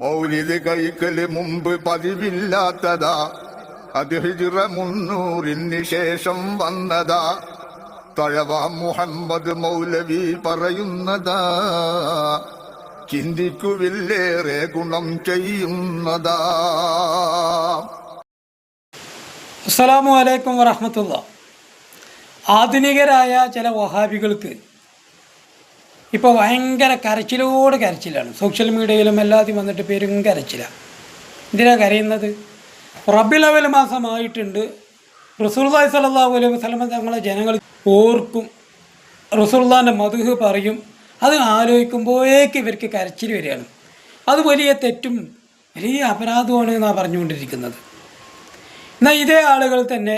മൗലിദ് കൈക്കൽ മുമ്പ് പതിവില്ലാത്തതാ. അത് ഹിജിറ മുന്നൂറിന് ശേഷം വന്നതാ. തഴവ മുഹമ്മദ് മൗലവി പറയുന്നതാ. ചിന്തിക്കുവില്ലേറെ ഗുണം ചെയ്യുന്നതാ. അസ്സലാമു അലൈക്കും വറഹമത്തുള്ള ആധുനികരായ ചില വഹാബികൾക്ക് ഇപ്പോൾ ഭയങ്കര കരച്ചിലോട് കരച്ചിലാണ്. സോഷ്യൽ മീഡിയയിലും എല്ലാത്തിലും വന്നിട്ട് പേരും കരച്ചിലാണ് എന്തിനാ കരയുന്നത്? റബിലവൽ മാസമായിട്ടുണ്ട്. റസൂർദായി സല്ലാഹു അലൈഹി വസ്ലമ തങ്ങളെ ജനങ്ങൾ ഓർക്കും. റസൂർദാന്റെ മധുഹ് പറയും. അത് ആലോചിക്കുമ്പോഴേക്ക് ഇവർക്ക് കരച്ചിൽ വരികയാണ്. അത് വലിയ തെറ്റും വലിയ അപരാധമാണ് എന്നാണ് പറഞ്ഞുകൊണ്ടിരിക്കുന്നത്. എന്നാൽ ഇതേ ആളുകൾ തന്നെ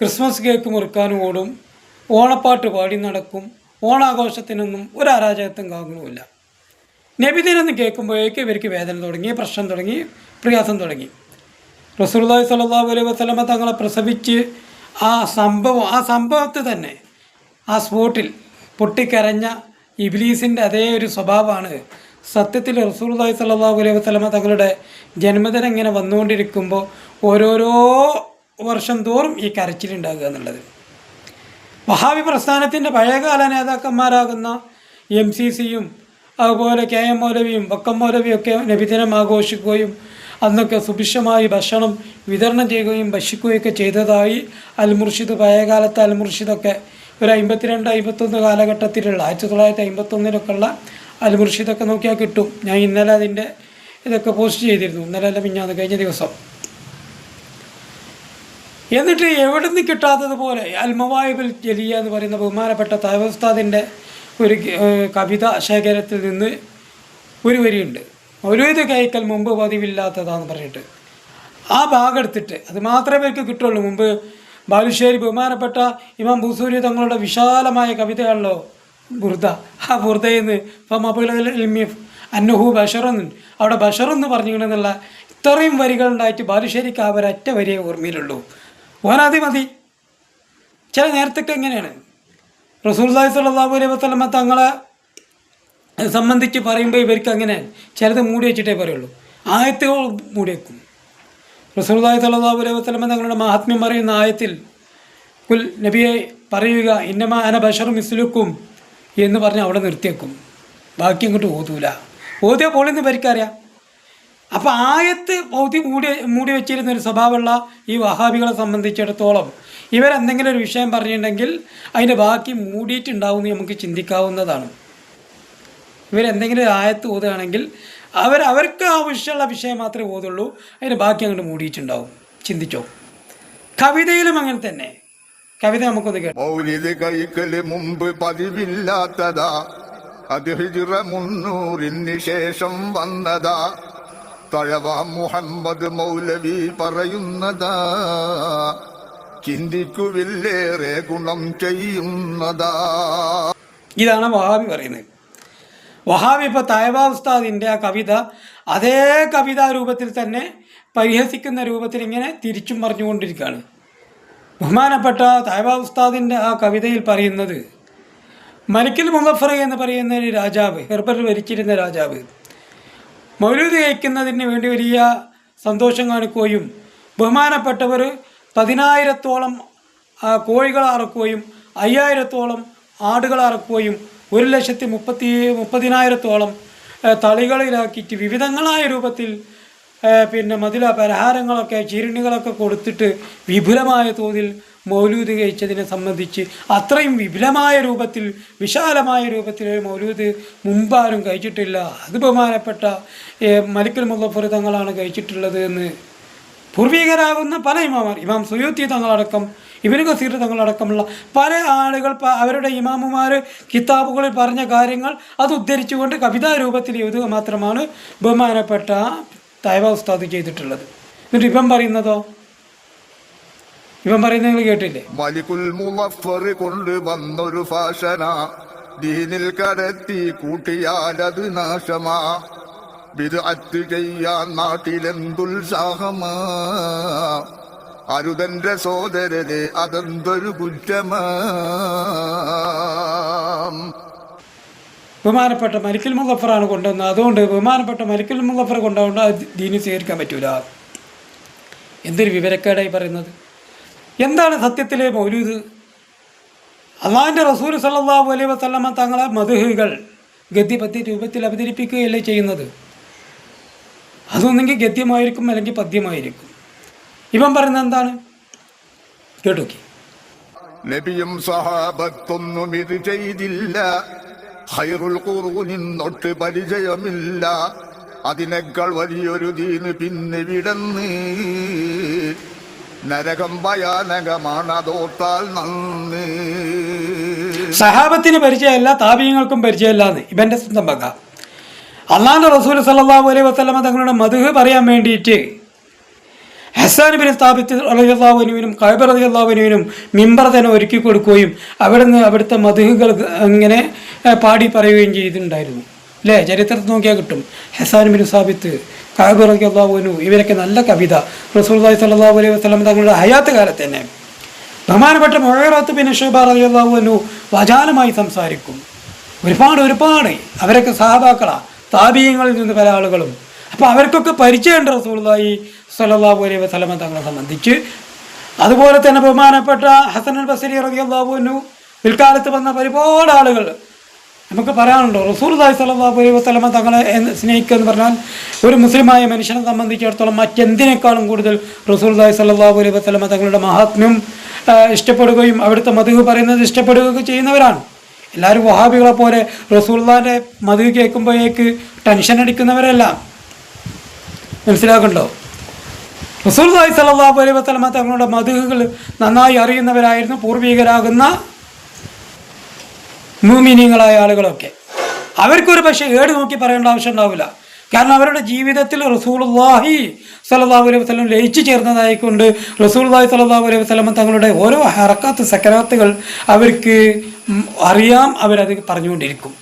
ക്രിസ്മസ് കേക്ക് മുറുക്കാനും ഓടും. ഓണപ്പാട്ട് പാടി നടക്കും. ഓണാഘോഷത്തിനൊന്നും ഒരു അരാജകത്വം കാണുന്നുമില്ല നബിദിനെന്ന് കേൾക്കുമ്പോഴേക്കും ഇവർക്ക് വേദന തുടങ്ങി പ്രശ്നം തുടങ്ങി പ്രയാസം തുടങ്ങി. റസൂലുള്ളാഹി സ്വല്ലല്ലാഹു അലൈ വസ്ലമ തങ്ങളെ പ്രസവിച്ച് ആ സംഭവം ആ സംഭവത്തെ തന്നെ ആ സ്പോട്ടിൽ പൊട്ടിക്കരഞ്ഞ ഇബ്ലീസിന്റെ അതേ ഒരു സ്വഭാവമാണ്. സത്യത്തിൽ റസൂലുള്ളാഹി സ്വല്ലല്ലാഹു അലൈ വസ്ലമ തങ്ങളുടെ ജന്മദിനം ഇങ്ങനെ വന്നുകൊണ്ടിരിക്കുമ്പോൾ ഓരോരോ വർഷം തോറും ഈ കരച്ചിലുണ്ടാകുക എന്നുള്ളത്. വഹാബി പ്രസ്ഥാനത്തിന്റെ പഴയകാല നേതാക്കന്മാരാകുന്ന എം സി സിയും അതുപോലെ കെ എം മൗലവിയും വക്കം മൗലവിയും ഒക്കെ നബിദിനം ആഘോഷിക്കുകയും അന്നൊക്കെ സുഭിക്ഷമായി ഭക്ഷണം വിതരണം ചെയ്യുകയും ഭക്ഷിക്കുകയൊക്കെ ചെയ്തതായി അൽ മുർഷിദ് പഴയകാലത്ത് അൽ മുർഷിദൊക്കെ ഒരു അമ്പത്തിരണ്ട് അമ്പത്തൊന്ന് കാലഘട്ടത്തിലുള്ള ആയിരത്തി തൊള്ളായിരത്തി അമ്പത്തൊന്നിലൊക്കെ ഉള്ള അൽ മുർഷിദൊക്കെ നോക്കിയാൽ കിട്ടും. ഞാൻ ഇന്നലെ അതിന്റെ ഇതൊക്കെ പോസ്റ്റ് ചെയ്തിരുന്നു. ഇന്നലെ അല്ല മിഞ്ഞാന്ന് കഴിഞ്ഞ ദിവസം. എന്നിട്ട് എവിടെ നിന്ന് കിട്ടാത്തതുപോലെ അൽമവായിബിൽ ജലിയ എന്ന് പറയുന്ന ബഹുമാനപ്പെട്ട താവസ്താദിന്റെ ഒരു കവിത ശേഖരത്തിൽ നിന്ന് ഒരു വരിയുണ്ട്. മൗലൂദ് കൈക്കൽ മുമ്പ് പതിവില്ലാത്തതാന്ന് പറഞ്ഞിട്ട്. ആ ഭാഗം എടുത്തിട്ട് അത് മാത്രമേ എനിക്ക് കിട്ടുള്ളൂ. മുമ്പ് ബാലുശ്ശേരി ബഹുമാനപ്പെട്ട ഇമാം ഭൂസൂരി തങ്ങളുടെ വിശാലമായ കവിതകളിലോ ബുർദ. ആ ബുർദയിൽ നിന്ന് ഇപ്പം അബുലി അന്നഹു ബഷറെന്ന് അവിടെ ബഷറെന്ന് പറഞ്ഞിട്ടുണ്ടെന്നുള്ള ഇത്രയും വരികളുണ്ടായിട്ട് ബാലുശ്ശേരിക്ക് ആ ഒരൊറ്റ വരിയെ ഓർമ്മയിലുള്ളൂ. ഓനതി മതി. ചില നേരത്തൊക്കെ എങ്ങനെയാണ്? റസൂൽദായ് സല്ലാഹു അലൈഹി വസ്ലമ തങ്ങളെ സംബന്ധിച്ച് പറയുമ്പോൾ ഇവർക്ക് അങ്ങനെ ചിലത് മൂടി വെച്ചിട്ടേ പറയുള്ളൂ. ആയത്തുകൾ മൂടി വെക്കും. റസൂൽദായ് സല്ലാഹു അലൈഹി വസ്ലമ തങ്ങളുടെ മഹാത്മ്യം പറയുന്ന ആയത്തിൽ കുൽ നബിയെ പറയുക ഇന്നമ അന ബഷറും ഇസ്ലുക്കും എന്ന് പറഞ്ഞ് അവിടെ നിർത്തിയേക്കും ബാക്കി അങ്ങോട്ട് ഓതൂല. ഓതിയ പോളിന്ന് ഇവർക്കറിയാം അപ്പോൾ ആയത്ത് പൗതി മൂടി മൂടി വെച്ചിരുന്ന ഒരു സ്വഭാവമുള്ള ഈ വഹാബികളെ സംബന്ധിച്ചിടത്തോളം ഇവരെന്തെങ്കിലും ഒരു വിഷയം പറഞ്ഞിട്ടുണ്ടെങ്കിൽ അതിന്റെ ബാക്കി മൂടിയിട്ടുണ്ടാവും എന്ന് നമുക്ക് ചിന്തിക്കാവുന്നതാണ്. ഇവരെന്തെങ്കിലും ഒരു ആയത്ത് ഓതുകയാണെങ്കിൽ അവർ അവർക്ക് ആവശ്യമുള്ള വിഷയം മാത്രമേ ഓതുള്ളൂ അതിന്റെ ബാക്കി അങ്ങോട്ട് മൂടിയിട്ടുണ്ടാവും. ചിന്തിച്ചോ? കവിതയിലും അങ്ങനെ തന്നെ. കവിത നമുക്കൊന്ന് കേൾക്കാം മുമ്പ് പതിവില്ലാത്തതാ. അത് ഹിജിറ മുന്നൂറിന് ശേഷം വന്നതാ. തഴവ മുഹമ്മദ് മൗലവി പറയുന്നതാ. ചിന്തിക്കുവില്ലേറെ ഗുണം ചെയ്യുന്നതാ. ഇതാണ് വഹാബി പറയുന്നത്. വഹാബി ഇപ്പോൾ തായബാ ഉസ്താദിന്റെ ആ കവിത അതേ കവിതാ രൂപത്തിൽ തന്നെ പരിഹസിക്കുന്ന രൂപത്തിൽ ഇങ്ങനെ തിരിച്ചും പറഞ്ഞുകൊണ്ടിരിക്കുകയാണ് ബഹുമാനപ്പെട്ട തായബാ ഉസ്താദിന്റെ ആ കവിതയിൽ പറയുന്നത് മലിക്കിൽ മുഹഫറ എന്ന് പറയുന്ന ഒരു രാജാവ് ഹെർബറിൽ ഭരിച്ചിരുന്ന രാജാവ് മൗലൂദ് കഴിക്കുന്നതിന് വേണ്ടി വലിയ സന്തോഷം കാണിക്കുകയും ബഹുമാനപ്പെട്ടവർ പതിനായിരത്തോളം കോഴികൾ അറക്കുകയും അയ്യായിരത്തോളം ആടുകൾ അറക്കുകയും ഒരു ലക്ഷത്തി മുപ്പത്തി മുപ്പതിനായിരത്തോളം തളികളിലാക്കിയിട്ട് വിവിധങ്ങളായ രൂപത്തിൽ പിന്നെ മതില പലഹാരങ്ങളൊക്കെ ചീരണികളൊക്കെ കൊടുത്തിട്ട് വിപുലമായ തോതിൽ മൗലൂദ് കഴിച്ചതിനെ സംബന്ധിച്ച് അത്രയും വിപുലമായ രൂപത്തിൽ വിശാലമായ രൂപത്തിൽ മൗലൂദ് മുമ്പാരും കഴിച്ചിട്ടില്ല. അത് ബഹുമാനപ്പെട്ട മലിക്കൽ മുല്ലഫർ തങ്ങളാണ് കഴിച്ചിട്ടുള്ളത് എന്ന്. പൂർവീകരാകുന്ന പല ഇമാമാർ ഇമാം സുയൂത്തി തങ്ങളടക്കം ഇബിന് കസീർ തങ്ങളടക്കമുള്ള പല ആളുകൾ അവരുടെ ഇമാമുമാർ കിതാബുകളിൽ പറഞ്ഞ കാര്യങ്ങൾ അത് ഉദ്ധരിച്ചുകൊണ്ട് കവിതാ രൂപത്തിൽ എഴുതുക മാത്രമാണ് ബഹുമാനപ്പെട്ട തൈവ ഉസ്താദ് ചെയ്തിട്ടുള്ളത്. എന്നിട്ട് ഇപ്പം പറയുന്നതോ? ഇവൻ പറയുന്നത് നിങ്ങൾ കേട്ടില്ലേ? മലിക്കുൽ മുവഫർ കൊണ്ട് വന്നൊരു ഫാഷന. ദീനിൽ കടത്തി കൂട്ടിയാലത് നാശമാ. വിദഅത്ത് ചെയ്യാൻ നാട്ടിലെന്തുത്സാഹമാ അരുതന്റെ സോദരരെ അതെന്തൊരു കുറ്റമാ. ബഹുമാനപ്പെട്ട മരിക്കൽ മുല്ലഫറാണ് കൊണ്ടുവന്നത്. അതുകൊണ്ട് ബഹുമാനപ്പെട്ട മരിക്കൽ മുല്ലഫർ കൊണ്ടുകൊണ്ട് ദീനി സ്വീകരിക്കാൻ പറ്റൂല. എന്തൊരു വിവരക്കേടായി പറയുന്നത്? എന്താണ് സത്യത്തിലെ മൗലൂദ്? അള്ളാഹിന്റെ റസൂൽ സല്ലല്ലാഹു അലൈ വസ്ലമ തങ്ങളെ മധുഹികൾ ഗദ്യപദ്യ രൂപത്തിൽ അവതരിപ്പിക്കുകയല്ലേ ചെയ്യുന്നത്? അതൊന്നെങ്കിൽ ഗദ്യമായിരിക്കും അല്ലെങ്കിൽ പദ്യമായിരിക്കും. ഇവൻ പറയുന്നത് എന്താണ്? കേട്ടോക്കി. നബിയും സഹാബത്തൊന്നും ഇത് ചെയ്തില്ല. ഹൈറുൽ ഖുറൂനിന്നൊട്ട് പരിചയമില്ല. അതിനേക്കാൾ വലിയൊരു ദീന് പിന്നെ വിടന്ന് നരകം ഭയാനകമാണതോത്താൽ നന്ദി. സഹാബത്തിന് പരിചയമല്ല താപീയങ്ങൾക്കും പരിചയമല്ല എന്ന് ഇവന്റെ സ്വന്തം പക അള്ളാന്റെ റസൂൽ സല്ലല്ലാഹു അലൈഹി വസ്ലമ തങ്ങളുടെ മധുഹ് പറയാൻ വേണ്ടിയിട്ട് ഹസാൻ ബിൻ സ്ഥാപിത്ത് റളിയല്ലാഹുവിനും കൈബർ റളിയല്ലാഹുവിനും മിമ്പർ തന്നെ ഒരുക്കി കൊടുക്കുകയും അവിടുന്ന് അവിടുത്തെ മധുഹുകൾ ഇങ്ങനെ പാടി പറയുകയും ചെയ്തിട്ടുണ്ടായിരുന്നു. അല്ലേ ചരിത്രത്തിൽ നോക്കിയാൽ കിട്ടും. ഹസാൻ സ്ഥാപിത്ത് റളിയല്ലാഹുവിനു ഇവരൊക്കെ നല്ല കവിത. റസൂൽ സല്ലല്ലാഹു അലൈഹി വസല്ലം തങ്ങളുടെ ഹയാത്ത് കാലത്ത് തന്നെ. ബഹുമാനപ്പെട്ട മൊഴറാത്ത് ബിൻ ഷുബ അള്ളാഹുനു വചാലമായി സംസാരിക്കും. ഒരുപാട് ഒരുപാട് അവരൊക്കെ സഹാബാക്കളാ താപീയങ്ങളിൽ നിന്ന് പല ആളുകളും. അപ്പോൾ അവർക്കൊക്കെ പരിചയമുണ്ട് റസൂലുള്ളാഹി സ്വല്ലല്ലാഹു അലൈഹി വസല്ലമ തങ്ങളെ സംബന്ധിച്ച്. അതുപോലെ തന്നെ ബഹുമാനപ്പെട്ട ഹസൻ അൽ ബസരി അള്ളാഹുനു പിൽക്കാലത്ത് വന്ന ഒരുപാട് ആളുകൾ നമുക്ക് പറയാനുണ്ടോ? സ്വല്ലല്ലാഹു അലൈഹി വസല്ലമ തങ്ങളെ സ്നേഹിക്കുക എന്ന് പറഞ്ഞാൽ ഒരു മുസ്ലിമായ മനുഷ്യനെ സംബന്ധിച്ചിടത്തോളം മറ്റെന്തിനേക്കാളും കൂടുതൽ റസൂലുള്ളാഹി സ്വല്ലല്ലാഹു അലൈഹി വസ്ലമ തങ്ങളുടെ മഹാത്മ്യം ഇഷ്ടപ്പെടുകയും അവിടുത്തെ മധു പറയുന്നത് ഇഷ്ടപ്പെടുകയൊക്കെ ചെയ്യുന്നവരാണ്. എല്ലാവരും വഹാബികളെ പോലെ റസൂള്ളാന്റെ മധു കേൾക്കുമ്പോഴേക്ക് ടെൻഷൻ അടിക്കുന്നവരല്ല. മനസ്സിലാക്കണ്ടോ റസൂൽദായി സല്ലല്ലാഹു അലൈഹി വസ്ലമ തങ്ങളുടെ മധുകൾ നന്നായി അറിയുന്നവരായിരുന്നു പൂർവികരാകുന്ന മൂമിനിയങ്ങളായ ആളുകളൊക്കെ. അവർക്കൊരു പക്ഷേ ഏട് നോക്കി പറയേണ്ട ആവശ്യം ഉണ്ടാവില്ല. കാരണം അവരുടെ ജീവിതത്തിൽ റസൂലുള്ളാഹി സല്ലല്ലാഹു അലൈഹി വസല്ലം ലയിച്ചു ചേർന്നതായിക്കൊണ്ട് റസൂലുള്ളാഹി സല്ലല്ലാഹു അലൈഹി വസ്ലം തങ്ങളുടെ ഓരോ ഹറക്കാത്ത് സക്കരാത്തുകൾ അവർക്ക് അറിയാം അവരത് പറഞ്ഞുകൊണ്ടിരിക്കും.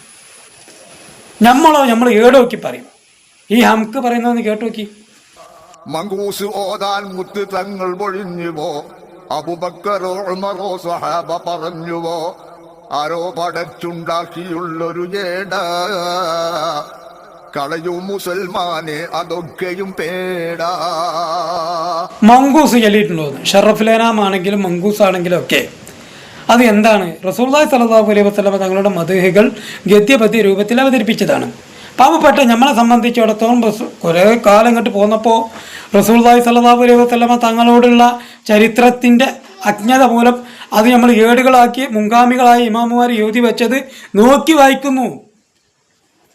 നമ്മളോ നമ്മൾ ഏട് നോക്കി പറയും. ഈ ഹംക്ക് പറയുന്നതെന്ന് കേട്ടു നോക്കി. മങ്കൂസ് ഓതാൻ മുത്ത് തങ്ങൾ പൊഴിഞ്ഞുവോ അബുബക്കറോ സഹാബ പറഞ്ഞുവോ? ആരോ പടച്ചുണ്ടാക്കിയുള്ളൊരു ജേട കളയൂ മുസൽമാനെ അതൊക്കെയും പേടാ. മങ്കൂസ് ചൊല്ലിയിട്ടുണ്ടോ ഷറഫ്ലേനാം ആണെങ്കിലും മങ്കൂസ് ആണെങ്കിലും ഒക്കെ. അത് എന്താണ്? റസൂർദായ് സല്ലല്ലാഹു അലൈഹി വസ്ലമ തങ്ങളുടെ മധുഹകൾ ഗദ്യപദ്യ രൂപത്തിൽ അവതരിപ്പിച്ചതാണ്. പാവപ്പെട്ട നമ്മളെ സംബന്ധിച്ചിടത്തോളം കുറേ കാലം ഇങ്ങോട്ട് പോന്നപ്പോൾ റസൂർദായ് സല്ലല്ലാഹു അലൈഹി വസ്ലമ തങ്ങളോടുള്ള ചരിത്രത്തിന്റെ അജ്ഞത മൂലം അത് നമ്മൾ ഏടുകളാക്കി മുൻഗാമികളായ ഇമാമുമാർ എഴുതി വെച്ചത് നോക്കി വായിക്കുന്നു.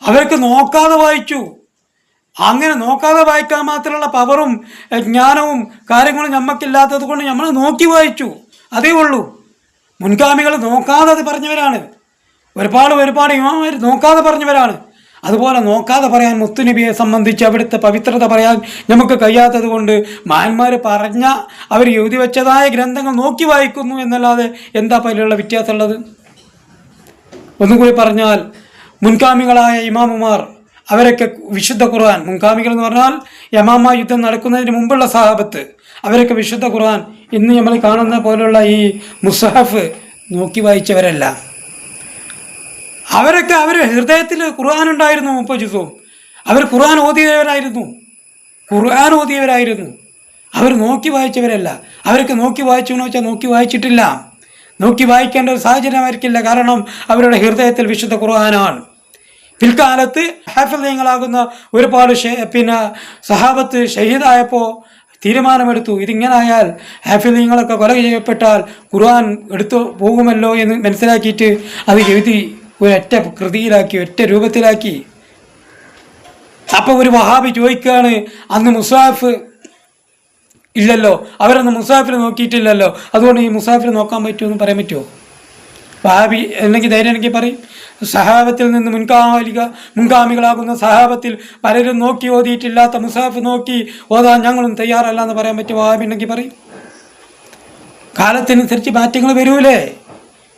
അവർക്ക് നോക്കാതെ വായിച്ചു. അങ്ങനെ നോക്കാതെ വായിക്കാൻ മാത്രമുള്ള പവറും ജ്ഞാനവും കാര്യങ്ങളും നമുക്കില്ലാത്തത് കൊണ്ട് നമ്മൾ നോക്കി വായിച്ചു. അതേ ഉള്ളൂ. മുൻഗാമികൾ നോക്കാതെ അത് പറഞ്ഞവരാണ്. ഒരുപാട് ഒരുപാട് ഇമാമാർ നോക്കാതെ പറഞ്ഞവരാണ്. അതുപോലെ നോക്കാതെ പറയാൻ മുത്തുനബിയെ സംബന്ധിച്ച് അവിടുത്തെ പവിത്രത പറയാൻ നമുക്ക് കഴിയാത്തത് കൊണ്ട് മഹാന്മാർ പറഞ്ഞ അവർ എഴുതി വെച്ചതായ ഗ്രന്ഥങ്ങൾ നോക്കി വായിക്കുന്നു എന്നല്ലാതെ എന്താ അതിലുള്ള വ്യത്യാസമുള്ളത്? ഒന്നുകൂടി പറഞ്ഞാൽ മുൻകാമികളായ ഇമാമുമാർ അവരൊക്കെ വിശുദ്ധ ഖുർആൻ മുൻകാമികൾ എന്ന് പറഞ്ഞാൽ യമാമ യുദ്ധം നടക്കുന്നതിന് മുമ്പുള്ള സഹാബത്ത് അവരൊക്കെ വിശുദ്ധ ഖുർആൻ ഇന്ന് നമ്മൾ കാണുന്ന പോലെയുള്ള ഈ മുസഹഫ് നോക്കി വായിച്ചവരല്ല. അവരൊക്കെ അവർ ഹൃദയത്തിൽ ഖുർആൻ ഉണ്ടായിരുന്നു മുപ്പത് ദിവസവും അവർ ഖുർആൻ ഓതിയവരായിരുന്നു. ഖുർആൻ ഓതിയവരായിരുന്നു. അവർ നോക്കി വായിച്ചവരല്ല. അവരൊക്കെ നോക്കി വായിച്ചു എന്ന് വെച്ചാൽ നോക്കി വായിച്ചിട്ടില്ല. നോക്കി വായിക്കേണ്ട ഒരു സാഹചര്യം അവർക്കില്ല കാരണം അവരുടെ ഹൃദയത്തിൽ വിശുദ്ധ ഖുർആനാണ്. പിൽക്കാലത്ത് ഹാഫിദയങ്ങളാകുന്ന ഒരുപാട് പിന്നെ സഹാബത്ത് ഷഹീദായപ്പോൾ തീരുമാനമെടുത്തു. ഇതിങ്ങനായാൽ ഹാഫിദയങ്ങളൊക്കെ കൊല ചെയ്യപ്പെട്ടാൽ ഖുർആൻ എടുത്തു പോകുമല്ലോ എന്ന് മനസ്സിലാക്കിയിട്ട് അത് എഴുതി ഒരൊറ്റ കൃതിയിലാക്കി ഒറ്റ രൂപത്തിലാക്കി. അപ്പോൾ ഒരു വഹാബി ചോദിക്കുകയാണ് അന്ന് മുസാഫ് ഇല്ലല്ലോ? അവരന്ന് മുസാഫിൽ നോക്കിയിട്ടില്ലല്ലോ? അതുകൊണ്ട് ഈ മുസാഫിൽ നോക്കാൻ പറ്റുമെന്ന് പറയാൻ പറ്റുമോ? വഹാബി അല്ലെങ്കിൽ ധൈര്യം എനിക്ക് പറയും സഹാബത്തിൽ നിന്ന് മുൻകാലിക മുൻഗാമികളാകുന്ന സഹാബത്തിൽ പലരും നോക്കി ഓതിയിട്ടില്ലാത്ത മുസാഫ് നോക്കി ഓതാൻ ഞങ്ങളും തയ്യാറല്ല എന്ന് പറയാൻ പറ്റും വഹാബി ഉണ്ടെങ്കിൽ പറയും. കാലത്തിനനുസരിച്ച് മാറ്റങ്ങൾ വരൂലേ?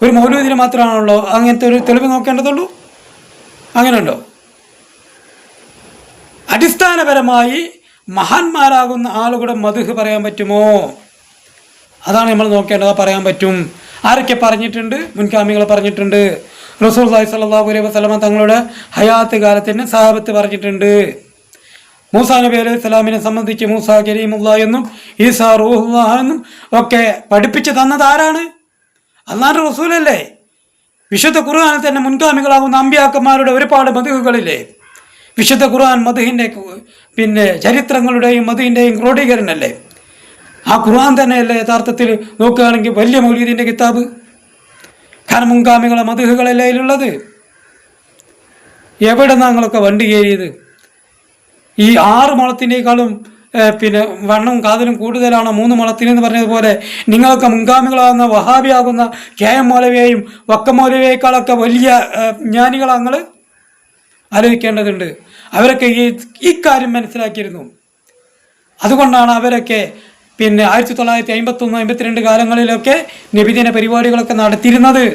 ഒരു മൗലൂദിന് മാത്രമാണല്ലോ അങ്ങനത്തെ ഒരു തെളിവ് നോക്കേണ്ടതുള്ളൂ? അങ്ങനെയുണ്ടോ? അടിസ്ഥാനപരമായി മഹാന്മാരാകുന്ന ആളുകളുടെ മധുഹ് പറയാൻ പറ്റുമോ? അതാണ് നമ്മൾ നോക്കേണ്ടത്. പറയാൻ പറ്റും. ആരൊക്കെ പറഞ്ഞിട്ടുണ്ട്? മുൻകാമികൾ പറഞ്ഞിട്ടുണ്ട്. റസൂൽ സാഹി സല്ലാഹു അലൈഹി വസ്ലമ തങ്ങളുടെ ഹയാത്ത് കാലത്തിന് സാഹബത്ത് പറഞ്ഞിട്ടുണ്ട്. മൂസാ നബി അലൈഹി സ്വലാമിനെ സംബന്ധിച്ച് മൂസ കരീമുള്ള എന്നും ഈസാ റൂഹുല്ല എന്നും ഒക്കെ പഠിപ്പിച്ചു തന്നത് ആരാണ്? അള്ളാന്റെ റസൂലല്ലേ? വിശുദ്ധ ഖുർആാനിൽ തന്നെ മുൻഗാമികളാകുന്ന അമ്പ്യാക്കന്മാരുടെ ഒരുപാട് മതിഹുകളില്ലേ വിശുദ്ധ ഖുർആൻ മധുഹിന്റെ പിന്നെ ചരിത്രങ്ങളുടെയും മധുഹിന്റെയും ക്രോഡീകരണല്ലേ? ആ ഖുർആൻ തന്നെയല്ലേ യഥാർത്ഥത്തിൽ നോക്കുകയാണെങ്കിൽ വലിയ മൗലീദിന്റെ കിതാബ്. കാരണം മുൻഗാമികളെ മധുഹുകളല്ലേ അതിലുള്ളത്? എവിടെ നിന്നാങ്ങളൊക്കെ വണ്ടി കയറിയത്? ഈ ആറ് മുളത്തിനേക്കാളും പിന്നെ വണ്ണവും കാതലും കൂടുതലാണ് മൂന്ന് മണത്തിനെന്ന് പറഞ്ഞതുപോലെ നിങ്ങളൊക്കെ മുൻഗാമികളാകുന്ന വഹാബിയാകുന്ന കെ എം മൗലവിയെയും വക്ക മൗലവിയേക്കാളൊക്കെ വലിയ ജ്ഞാനികളങ്ങൾ ആലോചിക്കേണ്ടതുണ്ട്. അവരൊക്കെ ഈ ഇക്കാര്യം കാര്യം മനസ്സിലാക്കിയിരുന്നു. അതുകൊണ്ടാണ് അവരൊക്കെ പിന്നെ ആയിരത്തി തൊള്ളായിരത്തി അമ്പത്തൊന്ന് അമ്പത്തിരണ്ട് കാലങ്ങളിലൊക്കെ നബിദിന പരിപാടികളൊക്കെ നടത്തിയിരുന്നത്.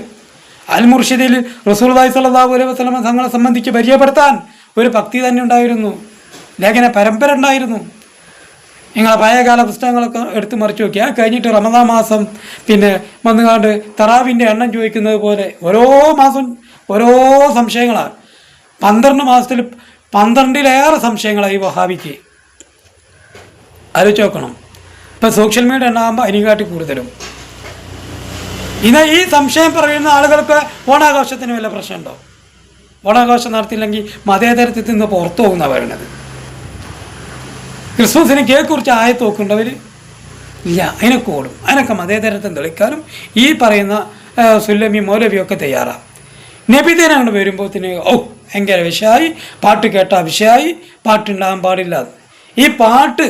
അൽ മുർഷിദിൽ റസൂൽദായ് സല്ലാഹു അലൈഹി വസ്ലമ തങ്ങളെ സംബന്ധിച്ച് പരിചയപ്പെടുത്താൻ ഒരു ഭക്തി തന്നെ ഉണ്ടായിരുന്നു. ലേഖന പരമ്പര ഉണ്ടായിരുന്നു. നിങ്ങൾ പഴയകാല പുസ്തകങ്ങളൊക്കെ എടുത്ത് മറിച്ച് നോക്കി ആ കഴിഞ്ഞിട്ട് റമദാ മാസം പിന്നെ വന്നുകാണ്ട് തറാവിന്റെ എണ്ണം ചോദിക്കുന്നത് പോലെ ഓരോ മാസം ഓരോ സംശയങ്ങളാണ് പന്ത്രണ്ട് മാസത്തിൽ പന്ത്രണ്ടിലേറെ സംശയങ്ങളായി വഹാബിക്ക്. ആലോചിച്ച് നോക്കണം. ഇപ്പം സോഷ്യൽ മീഡിയ എണ്ണാകുമ്പോൾ അതിനെക്കാട്ടി കൂടുതലും. ഇന്ന് ഈ സംശയം പറയുന്ന ആളുകൾക്ക് ഓണാഘോഷത്തിന് വല്ല പ്രശ്നമുണ്ടോ? ഓണാഘോഷം നടത്തിയില്ലെങ്കിൽ മതേതരത്തിൽ നിന്ന് പുറത്തു പോകുന്ന പറയുന്നത് ക്രിസ്മസിന് കേക്ക് കുറിച്ച് ആയത്ത് നോക്കേണ്ടവർ ഇല്ല അതിനൊക്കെ ഓടും. അതിനൊക്കെ മതേതരത്വം തെളിക്കാനും ഈ പറയുന്ന സുല്ലമി മൗലവിയൊക്കെ തയ്യാറാണ് നബിദിനങ്ങൾ വരുമ്പോൾ തന്നെ ഓ ഭയങ്കര വിഷയമായി പാട്ട് കേട്ടാൽ വിഷയമായി പാട്ടുണ്ടാകാൻ പാടില്ല. ഈ പാട്ട്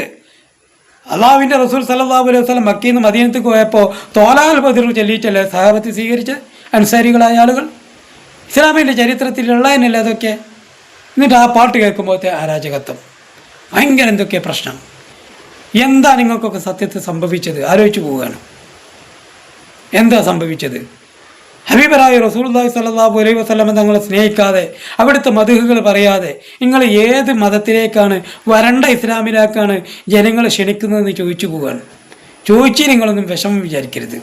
അള്ളാഹുവിന്റെ റസൂൽ സല്ലല്ലാഹു അലൈഹി വസല്ലം മക്കയിൽ നിന്ന് മദീനത്തേക്ക് പോയപ്പോൾ തോലാൽ ബദിർ ചൊല്ലിയിട്ടല്ലേ സഹാബത്ത് സ്വീകരിച്ച അനുസാരികളായ ആളുകൾ? ഇസ്ലാമിന്റെ ചരിത്രത്തിലുള്ളതിനല്ലേ അതൊക്കെ? എന്നിട്ട് ആ പാട്ട് കേൾക്കുമ്പോഴത്തെ അരാജകത്വം ഭയങ്കര എന്തൊക്കെയാ പ്രശ്നം? എന്താ നിങ്ങൾക്കൊക്കെ സത്യത്തിൽ സംഭവിച്ചത്? ആലോചിച്ചു പോവുകയാണ്. എന്താ സംഭവിച്ചത്? ഹബീബരായ റസൂൽദായ് സല്ലാഹു അലൈഹി വസ്ലമ തങ്ങളെ സ്നേഹിക്കാതെ അവിടുത്തെ മധുഹുകൾ പറയാതെ നിങ്ങൾ ഏത് മതത്തിലേക്കാണ് വരണ്ട ഇസ്ലാമിലേക്കാണ് ജനങ്ങളെ ക്ഷണിക്കുന്നതെന്ന് ചോദിച്ചു പോവുകയാണ്. ചോദിച്ച് നിങ്ങളൊന്നും വിഷമം വിചാരിക്കരുത്.